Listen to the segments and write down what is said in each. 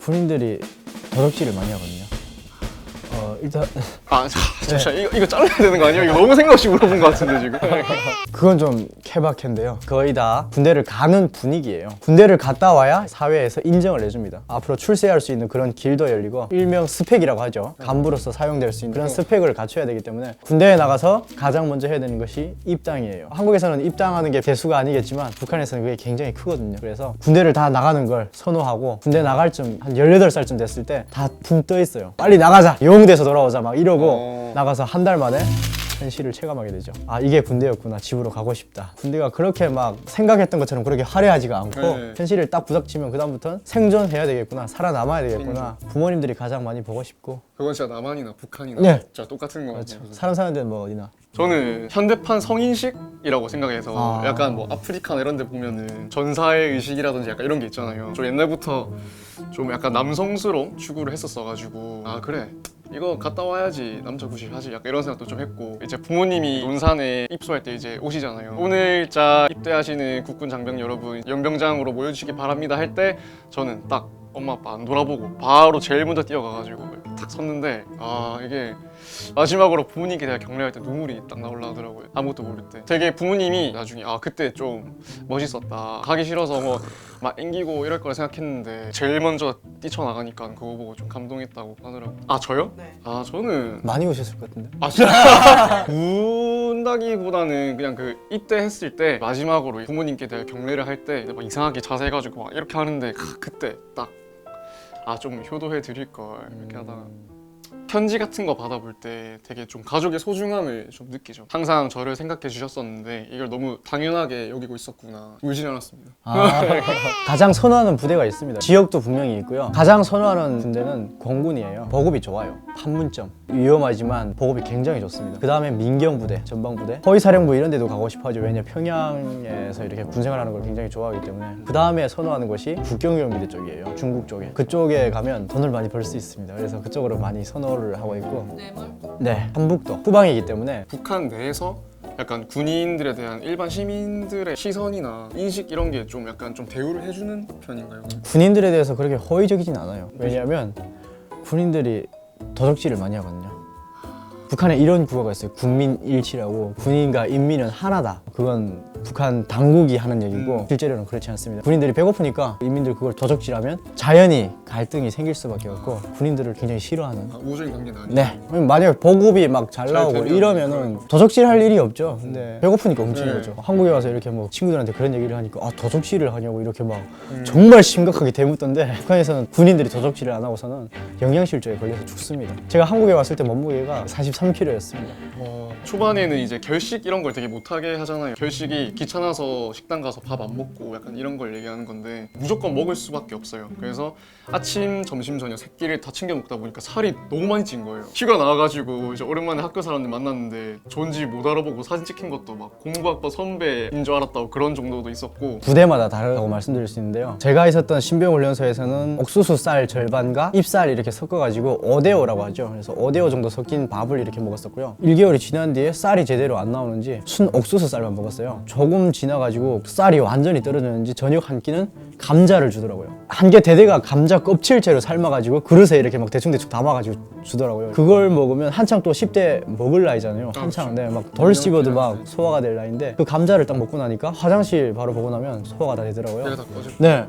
군인들이 도덕질을 많이 하거든요. 어, 일단 아 자, 잠시만 이거, 이거 잘라야 되는 거 아니에요? 이거 너무 생각 없이 물어본 것 같은데 지금 그건 좀 케바케인데요. 거의 다 군대를 가는 분위기예요. 군대를 갔다 와야 사회에서 인정을 해줍니다. 앞으로 출세할 수 있는 그런 길도 열리고 일명 스펙이라고 하죠. 간부로서 사용될 수 있는 그런 스펙을 갖춰야 되기 때문에 군대에 나가서 가장 먼저 해야 되는 것이 입당이에요. 한국에서는 입당하는 게 대수가 아니겠지만 북한에서는 그게 굉장히 크거든요. 그래서 군대를 다 나가는 걸 선호하고 군대 나갈 쯤 한 18살쯤 됐을 때 다 붕 떠 있어요. 빨리 나가자. 영웅돼서 돌아오자 막 이러고 어. 나가서 한 달 만에 현실을 체감하게 되죠. 아 이게 군대였구나. 집으로 가고 싶다. 군대가 그렇게 막 생각했던 것처럼 그렇게 화려하지가 않고 네. 현실을 딱 부닥치면 그 다음부터는 생존해야 되겠구나. 살아남아야 되겠구나. 부모님들이 가장 많이 보고 싶고 그건 진짜 남한이나 북한이나 네. 진짜 똑같은 거 그렇죠. 같아요 사람 사는 데는 뭐 어디나 저는 현대판 성인식이라고 생각해서 아. 약간 뭐 아프리카나 이런 데 보면은 전사의 의식이라든지 약간 이런 게 있잖아요 저 옛날부터 좀 약간 남성스러운 추구를 했었어가지고 아 그래 이거 갔다 와야지 남자 구실 하지 약간 이런 생각도 좀 했고 이제 부모님이 논산에 입소할 때 이제 오시잖아요. 오늘자 입대하시는 국군 장병 여러분 연병장으로 모여주시기 바랍니다 할 때 저는 딱 엄마 아빠 안 돌아보고 바로 제일 먼저 뛰어가가지고 탁 섰는데 아 이게 마지막으로 부모님께 내가 격려할 때 눈물이 딱 나올라 하더라고요 아무것도 모를 때 되게 부모님이 나중에 아 그때 좀 멋있었다 가기 싫어서 뭐 막 앵기고 이럴 거라 생각했는데 제일 먼저 뛰쳐나가니까 그거 보고 좀 감동했다고 하더라고요 아 저요? 네. 아 저는 많이 오셨을 것 같은데. 아 진짜 군다기보다는 그냥 그 입대했을 때 마지막으로 부모님께 내가 경례를 할 때 막 이상하게 자세해가지고 막 이렇게 하는데 아, 그때 딱 아 좀 효도해 드릴 걸 이렇게 하다가 편지 같은 거 받아볼 때 되게 좀 가족의 소중함을 좀 느끼죠. 항상 저를 생각해 주셨었는데 이걸 너무 당연하게 여기고 있었구나. 울진 않았습니다. 아, 가장 선호하는 부대가 있습니다. 지역도 분명히 있고요. 가장 선호하는 군대는 공군이에요. 보급이 좋아요. 판문점. 위험하지만 보급이 굉장히 좋습니다. 그 다음에 민경부대, 전방부대, 허위사령부 이런 데도 가고 싶어 하죠. 왜냐 평양에서 이렇게 군생활하는 걸 굉장히 좋아하기 때문에 그 다음에 선호하는 것이 국경경비대 쪽이에요. 중국 쪽에. 그쪽에 가면 돈을 많이 벌 수 있습니다. 그래서 그쪽으로 많이 선호를 하고 있고 뇌물? 네, 한북도 후방이기 때문에 북한 내에서 약간 군인들에 대한 일반 시민들의 시선이나 인식 이런 게 좀 약간 좀 대우를 해주는 편인가요? 군인들에 대해서 그렇게 허위적이진 않아요. 왜냐하면 군인들이 도적질을 많이 하거든요. 북한에 이런 구호가 있어요. 국민 일치라고 군인과 인민은 하나다. 그건 북한 당국이 하는 얘기고 음. 실제로는 그렇지 않습니다. 군인들이 배고프니까 인민들 그걸 도적질하면 자연히 갈등이 생길 수밖에 없고 군인들을 굉장히 싫어하는 아, 우호적인 관계는 아니에요. 네. 만약에 보급이 막잘잘 나오고 되면 이러면은 도적질 할 일이 없죠. 근데 배고프니까 훔치는 네. 거죠. 한국에 와서 이렇게 뭐 친구들한테 그런 얘기를 하니까 아 도적질을 하냐고 이렇게 막 음. 정말 심각하게 대묻던데 북한에서는 군인들이 도적질을 안 하고서는 영양실조에 걸려서 죽습니다. 제가 한국에 왔을 때 몸무게가 43kg였습니다. 어, 초반에는 이제 결식 이런 걸 되게 못하게 하잖아요. 결식이 귀찮아서 식당 가서 밥 안 먹고 약간 이런 걸 얘기하는 건데 무조건 먹을 수밖에 없어요. 그래서 아침, 점심, 저녁 세 끼를 다 챙겨 먹다 보니까 살이 너무 많이 찐 거예요. 휴가 나와가지고 이제 오랜만에 학교 사람들 만났는데 존지 못 알아보고 사진 찍힌 것도 막 공부학과 선배인 줄 알았다고 그런 정도도 있었고 부대마다 다르다고 말씀드릴 수 있는데요. 제가 있었던 신병훈련소에서는 옥수수 쌀 절반과 잎쌀 이렇게 섞어가지고 어데오라고 하죠. 그래서 어데오 정도 섞인 밥을 이렇게 먹었었고요. 1개월이 지난 뒤에 쌀이 제대로 안 나오는지 순 옥수수 쌀만 먹었어요. 조금 지나가지고 쌀이 완전히 떨어졌는지 저녁 한 끼는 감자를 주더라고요. 한 개 대대가 감자 껍질째로 삶아가지고 그릇에 이렇게 막 대충대충 담아가지고 주더라고요. 그걸 먹으면 한창 또 10대 먹을 나이잖아요. 한창 네, 막덜 씹어도 막 소화가 될 나이인데 그 감자를 딱 먹고 나니까 화장실 바로 보고 나면 소화가 다 되더라고요. 네.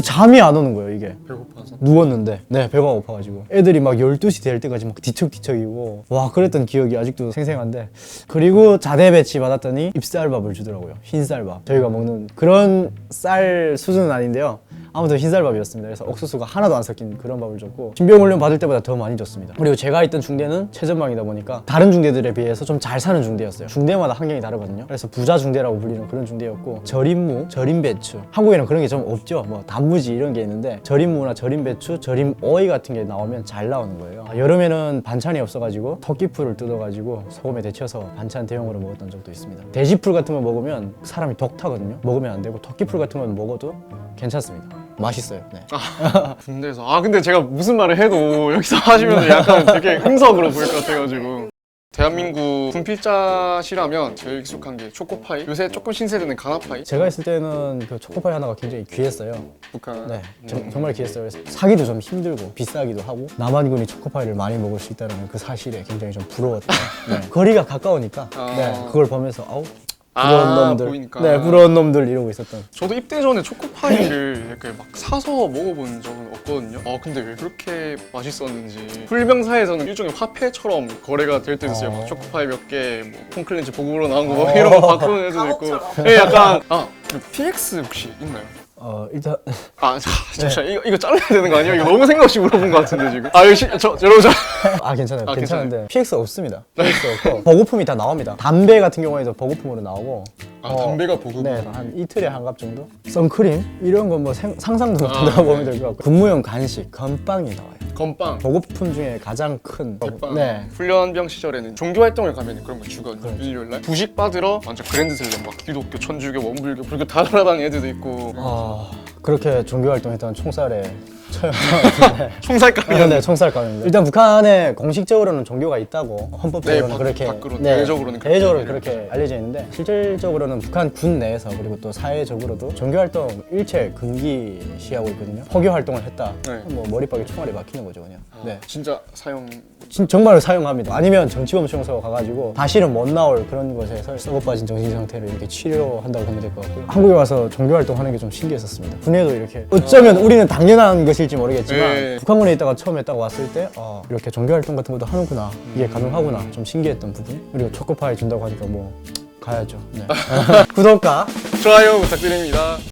잠이 안 오는 거예요, 이게. 배고파서 누웠는데, 네, 배가 고파가지고. 애들이 막 12시 될 때까지 막 뒤척뒤척이고, 와, 그랬던 기억이 아직도 생생한데. 그리고 자대 배치 받았더니 잎쌀밥을 주더라고요. 흰쌀밥. 저희가 먹는 그런 쌀 수준은 아닌데요. 아무튼 흰쌀밥이었습니다. 그래서 옥수수가 하나도 안 섞인 그런 밥을 줬고 신병훈련 받을 때보다 더 많이 줬습니다. 그리고 제가 있던 중대는 최전방이다 보니까 다른 중대들에 비해서 좀 잘 사는 중대였어요. 중대마다 환경이 다르거든요. 그래서 부자 중대라고 불리는 그런 중대였고 절임무, 절임배추. 한국에는 그런 게 좀 없죠. 뭐 단무지 이런 게 있는데 절임무나 절임배추, 절임어이 같은 게 나오면 잘 나오는 거예요. 아, 여름에는 반찬이 없어가지고 토끼풀을 뜯어가지고 소금에 데쳐서 반찬 대용으로 먹었던 적도 있습니다. 돼지풀 같은 거 먹으면 사람이 독 타거든요. 먹으면 안 되고 토끼풀 같은 건 먹어도 괜찮습니다. 맛있어요. 네. 군대에서 아 근데 제가 무슨 말을 해도 여기서 하시면 약간 되게 흥석으로 보일 것 같아가지고 대한민국 분필자시라면 제일 익숙한 게 초코파이. 요새 조금 신세대는 가나파이. 제가 있을 때는 그 초코파이 하나가 굉장히 귀했어요. 북한. 네, 정, 정말 귀했어요. 그래서 사기도 좀 힘들고 비싸기도 하고 남한군이 초코파이를 많이 먹을 수 있다는 그 사실에 굉장히 좀 부러웠다. 네. 거리가 가까우니까 아. 네, 그걸 보면서 아우 부러운 아, 놈들, 보이니까. 네 부러운 놈들 이러고 있었던. 저도 입대 전에 초코파이를 이렇게 막 사서 먹어본 적은 없거든요. 아 근데 왜 그렇게 맛있었는지. 풀병사에서는 일종의 화폐처럼 거래가 될 때도 있어요. 어. 막 초코파이 몇 개, 뭐 콘클렌즈 보급으로 나온 거 막 이런 거 바꾸는 애들도 있고. 예, 약간 아그 PX 혹시 있나요? 어 일단 아, 자, 잠시만 이거 이거 잘라야 되는 거 아니에요? 이거 너무 생각 없이 물어본 것 같은데 지금. 아, 이거 시, 저 여러분 저. 아 괜찮아요. 아, 괜찮은데 PX 없습니다. PX 없고 보급품이 다 나옵니다. 담배 같은 경우에도 보급품으로 나오고. 아, 어, 담배가 보급. 네, 한 이틀에 한 갑 정도. 선크림 이런 건 뭐 상상도 아, 못한다고 보면 네. 될것 같고. 근무용 간식 건빵이 나와요. 건빵. 보급품 중에 가장 큰 대빵. 네. 훈련병 시절에는 종교 활동을 가면 그런 거 주거든요. 그렇죠. 일요일 날 부식 받으러 완전 그랜드 슬램 막 기독교, 천주교, 원불교, 불교 다 돌아다니는 애들도 있고. 아 그렇게 종교 활동했던 총살에 처형당했는데 총살감이 네, 총살감입니다. 일단 북한에 공식적으로는 종교가 있다고 헌법적으로는 네, 밖- 그렇게 밖으로, 대외적으로는 그렇게 대외적으로 그렇게 알려져 있는데 실질적으로는 북한 군 내에서 그리고 또 사회적으로도 종교 활동 일체 금기시하고 있거든요. 포교 활동을 했다. 네. 뭐 머리박에 총알이 막히는 거죠 그냥. 네. 진짜 사용 진, 정말 사용합니다. 아니면 정치범 수용소가 가가지고 다시는 못 나올 그런 곳에서 썩어 빠진 정신 상태를 이렇게 치료한다고 보면 될 것 같고요. 한국에 와서 종교 활동하는 게 좀 신기했었습니다. 군에도 이렇게 어쩌면 우리는 당연한 것 일지 모르겠지만 네. 북한군에 있다가 처음에 딱 왔을 때 아, 이렇게 종교 활동 같은 것도 하는구나 이게 가능하구나 좀 신기했던 부분 그리고 초코파이 준다고 하니까 뭐 가야죠. 네. 구독과 좋아요 부탁드립니다.